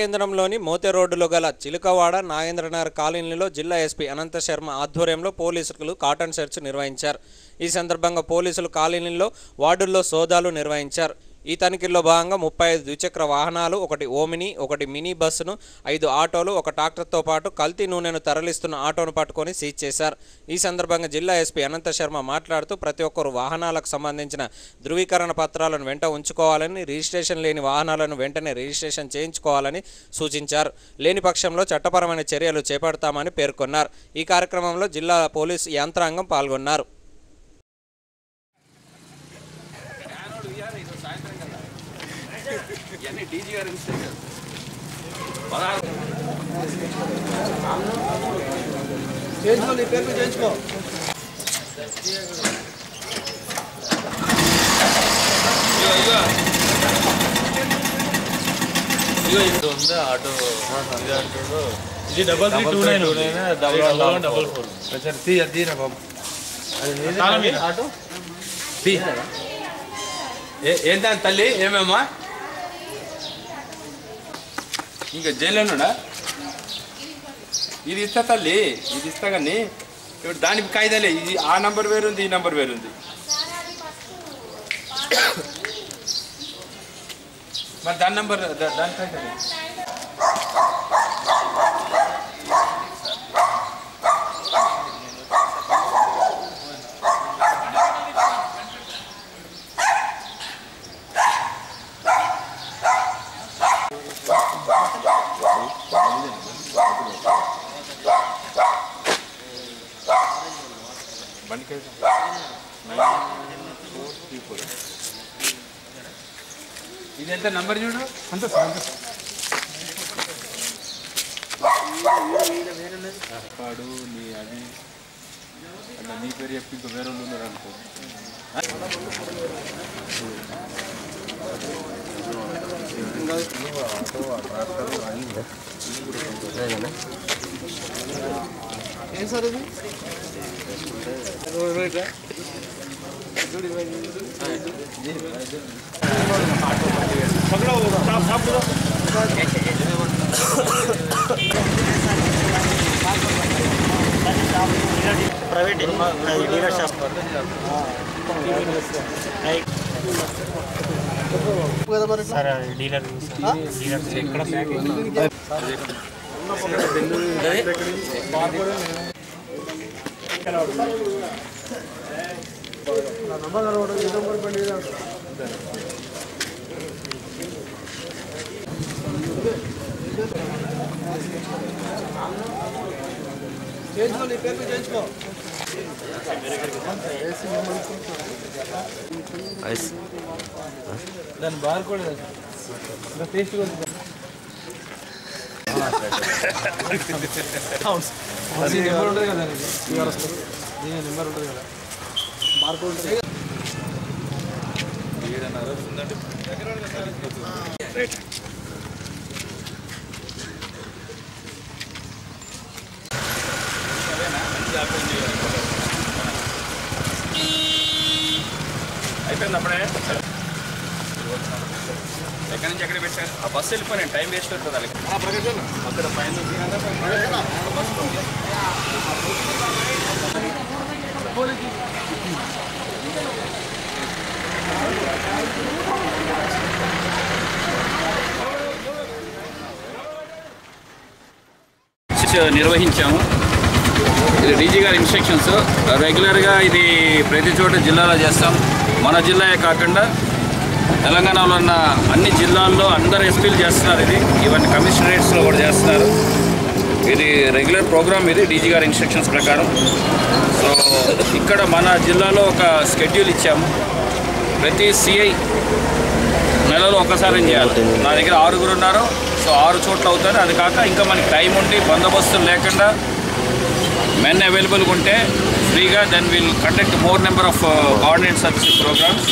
కేంద్రంలోని మోతే రోడ్డులో గల చిలుకవాడ నాగేంద్రనగర్ కాలనీలో జిల్లా ఎస్పీ అనంత శర్మ ఆధ్వర్యంలో పోలీసులు కాటన్ సెర్చ్ నిర్వహించారు. ఈ సందర్భంగా పోలీసులు కాలనీలో వార్డుల్లో సోదాలు నిర్వహించారు. ఈ తనిఖీల్లో భాగంగా ముప్పై ఐదు ద్విచక్ర వాహనాలు ఒకటి ఓమిని ఒకటి మినీ బస్సును ఐదు ఆటోలు ఒక ట్రాక్టర్తో పాటు కల్తీ నూనెను తరలిస్తున్న ఆటోను పట్టుకొని సీజ్ చేశారు. ఈ సందర్భంగా జిల్లా ఎస్పీ అనంత శర్మ మాట్లాడుతూ ప్రతి ఒక్కరు వాహనాలకు సంబంధించిన ధృవీకరణ పత్రాలను వెంట ఉంచుకోవాలని రిజిస్ట్రేషన్ లేని వాహనాలను వెంటనే రిజిస్ట్రేషన్ చేయించుకోవాలని సూచించారు. లేని పక్షంలో చట్టపరమైన చర్యలు చేపడతామని పేర్కొన్నారు. ఈ కార్యక్రమంలో జిల్లా పోలీస్ యంత్రాంగం పాల్గొన్నారు. చేయించుకో నీ పేరు మీద చేయించుకో ఉంది ఆటో ఇది అంటారు ఇది double three two nine double one double four సరే తీ అది తీరా బాబు ఆటో తీ ఏంటా తల్లి ఏమేమ్మా ఇంకా జైల్లోనుడా ఇది ఇస్తా తల్లి ఇది ఇస్తా కానీ ఇప్పుడు దానికి కాయిదాలే ఇది ఆ నంబర్ వేరుంది ఈ నంబర్ వేరుంది. మరి దాని నంబర్ దాని కాయిదాలే ఇది ఎంత నంబర్ చూడు అంత పాడు నీ అది అలా నీ పేరు చెప్పి ఇంకా వేరే వాళ్ళు ఉన్నారు అనుకో ఏం సార్ ఇది private dealer shop sir dealer dealer ఎక్కడ చేయించుకో నీ పేరు మీద చేయించుకో దాని బార్ కూడా ఇంకా టేస్ట్ కూడా దీని నెంబర్ ఉంటుంది కదా క్యూఆర్ వస్తుంది. దీని నెంబర్ ఉంటుంది కదా. బార్ కోడ్ ఉంటుంది అయిపోయింది అప్పుడే. ఎక్కడి నుంచి ఎక్కడ పెట్టారు? ఆ బస్సు వెళ్ళిపోయాను టైం వేస్ట్ అవుతుంది వాళ్ళకి. అక్కడ పైన నిర్వహించాము. ఇది డీజీ గారి ఇన్స్ట్రక్షన్స్ రెగ్యులర్గా ఇది ప్రతి చోట జిల్లాలో చేస్తాం. మన జిల్లాయే కాకుండా తెలంగాణలో ఉన్న అన్ని జిల్లాల్లో అందరు ఎస్పీలు చేస్తున్నారు ఇది. ఈవెన్ కమిషనరేట్స్లో కూడా చేస్తున్నారు. ఇది రెగ్యులర్ ప్రోగ్రామ్ ఇది డీజీ గారి ఇన్స్ట్రక్షన్స్ ప్రకారం. సో ఇక్కడ మన జిల్లాలో ఒక స్కెడ్యూల్ ఇచ్చాము. ప్రతి సిఐ నెలలో ఒక్కసారి చేయాలి? నా దగ్గర ఆరుగురు ఉన్నారు. సో ఆరు చోట్ల అవుతారు. అది కాక ఇంకా మనకి టైం ఉండి బందోబస్తులు లేకుండా మెన్ అవైలబుల్గా ఉంటే ఫ్రీగా then will conduct more number of coordinate services programmes.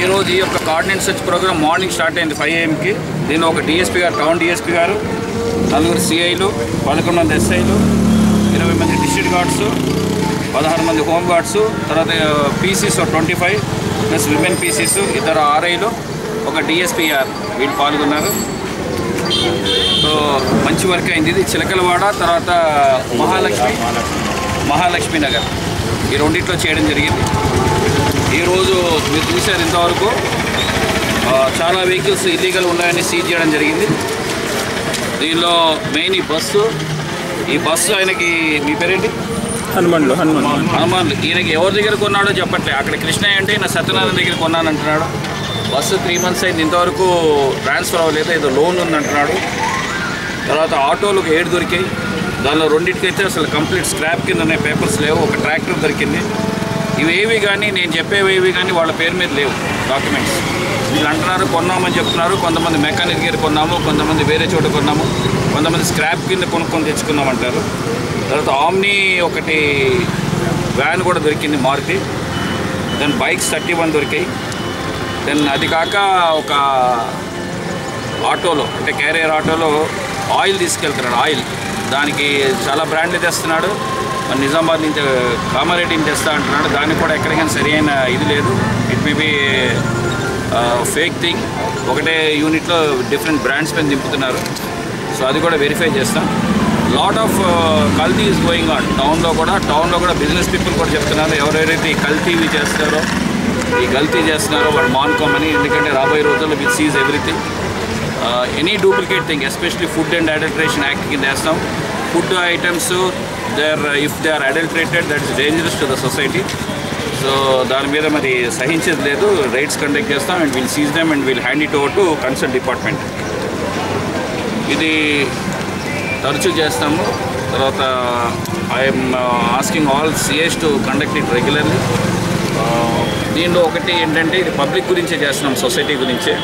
ఈరోజు ఈ యొక్క coordinate search programme morning start అయింది ఫైవ్ ఏఎంకి దీని ఒక డిఎస్పీ గారు టౌన్ డిఎస్పీ గారు నలుగురు సిఐలు పదకొండు మంది ఎస్ఐలు ఇరవై మంది డిస్ట్రిక్ట్ గార్డ్స్ పదహారు మంది హోమ్ గార్డ్స్ తర్వాత PCs twenty five plus women PCs ఇద్దరు ఆర్ఐలు ఒక డిఎస్పీఆర్ వీళ్ళు పాల్గొన్నారు. సో మంచి వర్క్ అయింది ఇది. చిలకలవాడ తర్వాత మహాలక్ష్మి మహాలక్ష్మి నగర్. ఈ రెండిట్లో చేయడం జరిగింది. ఈరోజు మీరు చూశారు ఇంతవరకు చాలా వెహికల్స్ ఇల్లీగల్ ఉన్నాయని సీజ్ చేయడం జరిగింది. దీనిలో మెయిన్ ఈ బస్సు ఈ బస్సు ఆయనకి మీ పేరేంటి? హనుమండ్లు హనుమాన్ హనుమాన్ ఈయనకి ఎవరి దగ్గర కొన్నాడో చెప్పట్లే. అక్కడ కృష్ణయ్య అంటే నా సత్యనారాయణ దగ్గర కొన్నాను అంటున్నాడు బస్సు త్రీ మంత్స్ అయింది. ఇంతవరకు ట్రాన్స్ఫర్ అవ్వలేదు. ఏదో లోన్ ఉంది అంటున్నాడు తర్వాత ఆటోలు ఏడు దొరికాయి. దానిలో రెండింటికైతే అసలు కంప్లీట్ స్క్రాప్ కింద ఉన్నాయి పేపర్స్ లేవు. ఒక ట్రాక్టర్ దొరికింది. ఇవేవి కానీ నేను చెప్పేవేవి కానీ వాళ్ళ పేరు మీద లేవు డాక్యుమెంట్స్. వీళ్ళు అంటున్నారు కొన్నామని చెప్తున్నారు కొంతమంది మెకానిక్ దగ్గర కొన్నాము కొంతమంది వేరే చోట కొన్నాము కొంతమంది స్క్రాప్ కింద కొనుక్కొని తెచ్చుకున్నామంటారు తర్వాత ఆమ్ని ఒకటి వ్యాన్ కూడా దొరికింది Maruti then bikes thirty one దొరికాయి. దెన్ అది కాక ఒక ఆటోలో అంటే క్యారియర్ ఆటోలో ఆయిల్ తీసుకెళ్తున్నాడు ఆయిల్ దానికి చాలా బ్రాండ్లు తెస్తున్నాడు. మరి నిజామాబాద్ నుంచి కామారెడ్డి నుంచి తెస్తా అంటున్నాడు. దానికి కూడా ఎక్కడికైనా సరి ఇది లేదు. It may be fake thing ఒకటే యూనిట్లో డిఫరెంట్ బ్రాండ్స్ పైన దింపుతున్నారు. సో అది కూడా వెరిఫై చేస్తాం. లాట్ ఆఫ్ కల్తీ ఈజ్ గోయింగ్ ఆన్ టౌన్లో కూడా టౌన్లో కూడా బిజినెస్ పీపుల్ కూడా చెప్తున్నారు. ఎవరెవరైతే ఈ కల్తీవి చేస్తారో ఈ గల్తీ చేస్తున్నారో వాళ్ళు మానుకోమని. ఎందుకంటే రాబోయే రోజుల్లో with seize everything any duplicate thing especially food and adulteration act కింద వేస్తాం. Food items they are if they are adulterated that is dangerous to the society so దాని మీద మరి సహించేది లేదు. రైడ్స్ కండక్ట్ చేస్తాం and will seize them and will hand it over to concern department ఇది తరచూ చేస్తాము. తర్వాత I'm asking all CIs to conduct it regularly దీనిలో ఒకటి ఏంటంటే ఇది పబ్లిక్ గురించే చేస్తున్నాం సొసైటీ గురించే.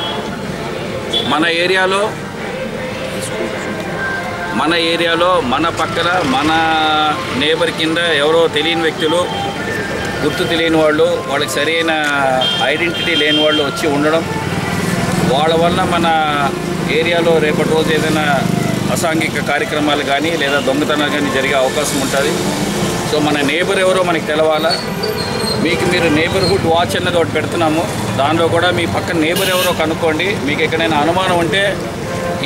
మన ఏరియాలో మన ఏరియాలో మన పక్కన మన నేబర్ కింద ఎవరో తెలియని వ్యక్తులు గుర్తు తెలియని వాళ్ళు వాళ్ళకి సరైన ఐడెంటిటీ లేని వాళ్ళు వచ్చి ఉండడం వాళ్ళ వల్ల మన ఏరియాలో రేపటి రోజు ఏదైనా అసాంఘిక కార్యక్రమాలు కానీ లేదా దొంగతనాలు కానీ జరిగే అవకాశం ఉంటుంది. సో మన నేబర్ ఎవరో మనకి తెలవాలా? మీకు మీరు నేబర్హుడ్ వాచ్ అన్నది ఒకటి పెడుతున్నాము. దానిలో కూడా మీ పక్కన నేబర్ ఎవరో కనుక్కోండి. మీకు ఎక్కడైనా అనుమానం ఉంటే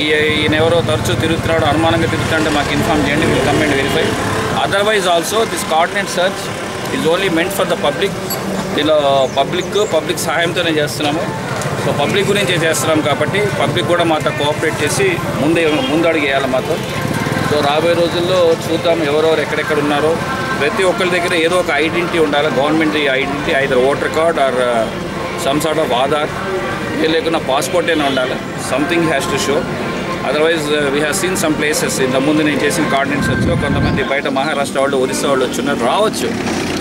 ఈయన ఎవరో తరచూ తిరుగుతున్నాడు అనుమానంగా తిరుగుతుంటే మాకు ఇన్ఫామ్ చేయండి will come and verify. Otherwise also this coordinate search is only meant for the public దీనిలో పబ్లిక్ పబ్లిక్ సహాయంతోనే చేస్తున్నాము. సో పబ్లిక్ గురించే చేస్తున్నాం కాబట్టి పబ్లిక్ కూడా మాతో కోఆపరేట్ చేసి ముందే ముందు వేయాలి మాతో. సో రాబోయే రోజుల్లో చూద్దాం ఎవరెవరు ఎక్కడెక్కడ ఉన్నారో. ప్రతి ఒక్కరి దగ్గర ఏదో ఒక ఐడెంటిటీ ఉండాలి. Government identity either voter card or some sort of Aadhaar ఏ లేకున్నా పాస్పోర్ట్ అయినా ఉండాలి. Something has to show otherwise we have seen some places ఇంత ముందు నేను చేసిన కోఆర్డినేట్స్లో కొంతమంది బయట మహారాష్ట్ర వాళ్ళు ఒరిస్సా వాళ్ళు వచ్చి రావచ్చు.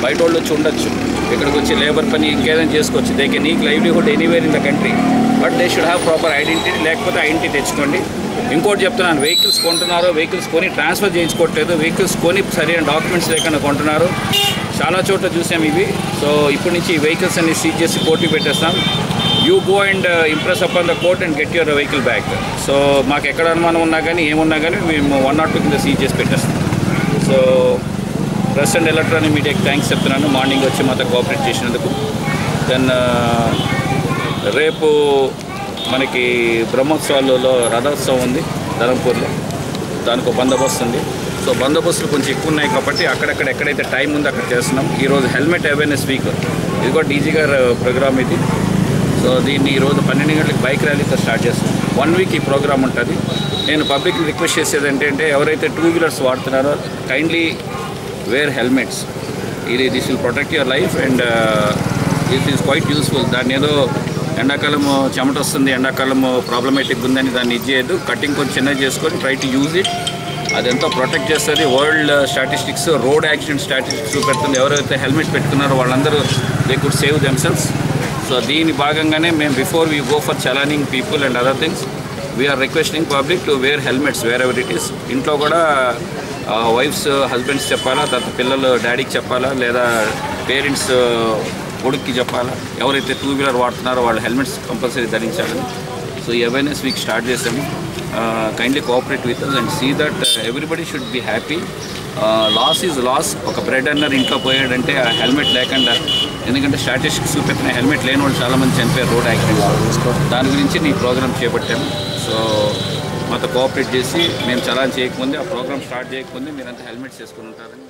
బయట వాళ్ళు వచ్చి ఉండొచ్చు. ఇక్కడికి వచ్చి లేబర్ పని ఇంకేదైనా చేసుకోవచ్చు. దే కెన్ నీకు livelihood anywhere in the country but they should have proper identity లేకపోతే ఐడెంటిటీ తెచ్చుకోండి. ఇంకోటి చెప్తున్నాను వెహికల్స్ కొంటున్నారు వెహికల్స్ కొని ట్రాన్స్ఫర్ చేయించుకోవట్లేదు వెహికల్స్ కొని సరైన డాక్యుమెంట్స్ లేకుండా కొంటున్నారు. చాలా చోట్ల చూసాం ఇవి. సో ఇప్పటి నుంచి ఈ వెహికల్స్ అన్ని సీజ్ చేసి కోర్టుకి పెట్టేస్తాం. You go and impress up on the court and get your vehicle back so మాకు ఎక్కడ అనుమానం ఉన్నా కానీ ఏమున్నా కానీ మేము వన్ నాట్ టూ కింద సీజ్ చేసి పెట్టేస్తాం. సో ప్రెస్ అండ్ ఎలక్ట్రానిక్ మీడియాకి థ్యాంక్స్ చెప్తున్నాను. మార్నింగ్ వచ్చి మాతో కోఆపరేట్ చేసినందుకు. దెన్ రేపు మనకి బ్రహ్మోత్సవాలలో రథోత్సవం ఉంది ధర్మపూర్లో. దానికి ఒక బందోబస్తు ఉంది. సో బందోబస్తులు కొంచెం ఎక్కువ ఉన్నాయి కాబట్టి అక్కడక్కడ ఎక్కడైతే టైం ఉందో అక్కడ చేస్తున్నాం. ఈరోజు హెల్మెట్ అవేర్నెస్ వీక్. ఇది కూడా డీజీ గారు ప్రోగ్రామ్ ఇది. సో దీన్ని ఈరోజు పన్నెండు గంటలకు బైక్ ర్యాలీతో స్టార్ట్ చేస్తాం. వన్ వీక్ ఈ ప్రోగ్రామ్ ఉంటుంది. నేను పబ్లిక్ రిక్వెస్ట్ చేసేది ఏంటంటే ఎవరైతే టూ వీలర్స్ వాడుతున్నారో కైండ్లీ వేర్ హెల్మెట్స్ ఇది this will protect your life and this is quite useful దాన్ని ఏదో ఎండాకాలము చెమట వస్తుంది ఎండాకాలము ప్రాబ్లమేటిక్ ఉందని దాన్ని ఇది చేయదు కటింగ్ కొంచెం చిన్నది చేసుకొని ట్రై టు యూజ్ ఇట్ అది ఎంతో ప్రొటెక్ట్ చేస్తుంది world statistics road accident statistics పెడుతుంది. ఎవరైతే హెల్మెట్ పెట్టుకున్నారో వాళ్ళందరూ they could save themselves so దీని భాగంగానే మేము before we go for చలానింగ్ people and other things we're requesting public to wear helmets wherever it is ఇంట్లో కూడా వైఫ్స్ హస్బెండ్స్ చెప్పాలా తర్వాత పిల్లలు డాడీకి చెప్పాలా లేదా పేరెంట్స్ కొడుక్కి చెప్పాలా ఎవరైతే టూ వీలర్ వాడుతున్నారో వాళ్ళు హెల్మెట్స్ కంపల్సరీ ధరించాలని. సో ఈ అవేర్నెస్ వీక్ స్టార్ట్ చేసాము kindly cooperate with and see that everybody should be happy loss is loss ఒక బ్రెడ్ అన్నర్ ఇంట్లో పోయాడంటే ఆ హెల్మెట్ లేకుండా ఎందుకంటే స్టాటిస్టిక్స్ పెట్టిన హెల్మెట్ లేని వాళ్ళు చాలామంది చనిపోయారు రోడ్ యాక్సిడెంట్స్ దాని గురించి నీ ప్రోగ్రామ్ చేపట్టాము సో మాతో కోఆపరేట్ చేసి మేము చలాన్ చేయకముందే ఆ ప్రోగ్రామ్ స్టార్ట్ చేయకముందే మీరంతా హెల్మెట్స్ వేసుకుని ఉంటారని